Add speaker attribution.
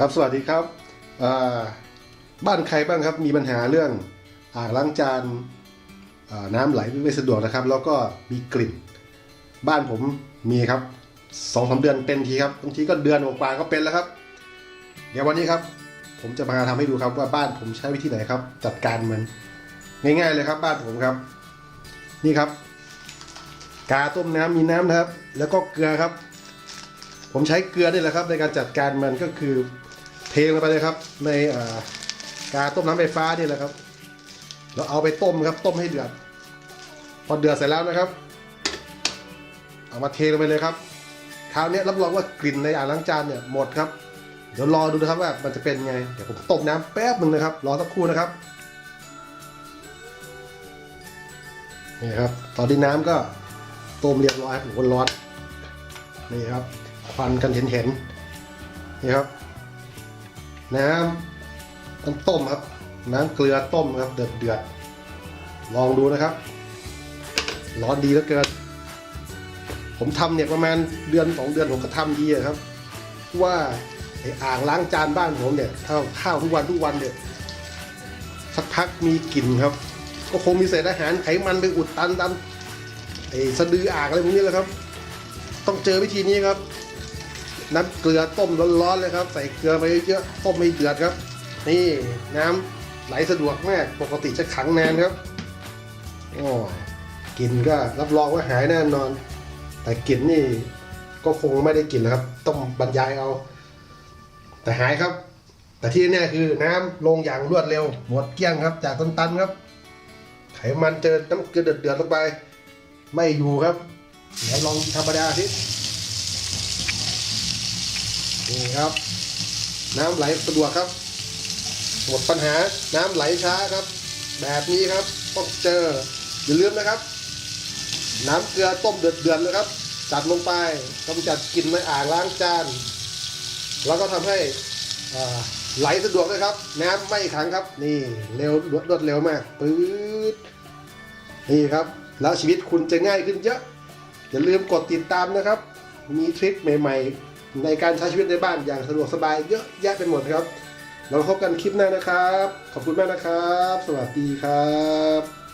Speaker 1: ครับสวัสดีครับบ้านใครบ้างครับมีปัญหาเรื่องอ่างล้างจานน้ำไหลไม่สะดวกนะครับ แล้วก็มีกลิ่น บ้านผมมีครับสองสาเดือนเป็นทีครับบางทีก็เดือนกว่าก็เป็นแล้วครับ เดี๋ยววันนี้ครับ ผมจะมาทำให้ดูครับว่าบ้านผมใช้วิธีไหนครับ จัดการมันง่ายๆเลยครับ บ้านผมครับ นี่ครับ กาต้มน้ำมีน้ำนะครับ แล้วก็เกลือครับ ผมใช้เกลือนี่แหละครับ ในการจัดการมันก็คือ เทลงไปเลยครับ ในอ่ากาต้มน้ำไฟฟ้านี่แหละครับแล้วเอาไปต้มครับ ต้มให้เดือด พอเดือดเสร็จแล้วนะครับ เอามาเทลงไปเลยครับคราวนี้รับรองว่ากลิ่นในอ่างล้างจานเนี่ยหมดครับ เดี๋ยวรอดูนะครับว่ามันจะเป็นไง เดี๋ยวผมต้มน้ำแป๊บหนึ่งนะครับ รอสักครู่นะครับนี่ครับ ตอนที่น้ำก็ต้มเรียบร้อยครับผมร้อนนี่ครับควันกันเห็นเห็นนี่ครับ น้ำน้ำต้มครับ น้ำเกลือต้มครับเดือดเดือดลองดูนะครับ ร้อนดีเหลือเกินผมทำเนี่ยประมาณเดือนสองเดือนผมก็ทำดีครับ ว่าไอ้อ่างล้างจานบ้านผมเนี่ยข้าวข้าวทุกวันทุกวันเนี่ยสักพักมีกลิ่นครับ ก็คงมีเศษอาหารไขมันไปอุดตันตามไอ้สะดืออ่างอะไรพวกนี้แหละครับ ต้องเจอวิธีนี้ครับ น้ำเกลือต้มร้อนๆเลยครับ ใส่เกลือไปเยอะๆต้มให้เดือดครับ นี่น้ำไหลสะดวกมากปกติจะขังนานครับโอ้กลิ่นก็รับรองว่าหายแน่นอน แต่กลิ่นนี่ก็คงไม่ได้กลิ่นนะครับ ต้องบรรยายเอา แต่หายครับ แต่ที่แน่คือน้ำลงอย่างรวดเร็ว หมดเกลี้ยงครับ จากต้นตันครับ ไขมันเจอน้ำเกลือเดือดๆลงไป ไม่อยู่ครับเดี๋ยวลองธรรมดาสิ นี่ครับ น้ำไหลสะดวกครับหมดปัญหาน้ำไหลช้าครับ แบบนี้ครับต้องเจออย่าลืมนะครับ น้ำเกลือต้มเดือดๆเลยครับ จัดลงไปกำจัดกลิ่นในอ่างล้างจาน แล้วก็ทำให้ไหลสะดวกด้วยครับ น้ำไม่ขังครับ นี่เร็วรวดรวดเร็วมากปื๊ดนี่ครับ แล้วชีวิตคุณจะง่ายขึ้นเยอะอย่าลืมกดติดตามนะครับ มีทริคใหม่ ๆ ในการใช้ชีวิตในบ้านอย่างสะดวกสบายเยอะแยะไปหมดครับเราพบกันคลิปหน้านะครับ ขอบคุณมากนะครับ สวัสดีครับ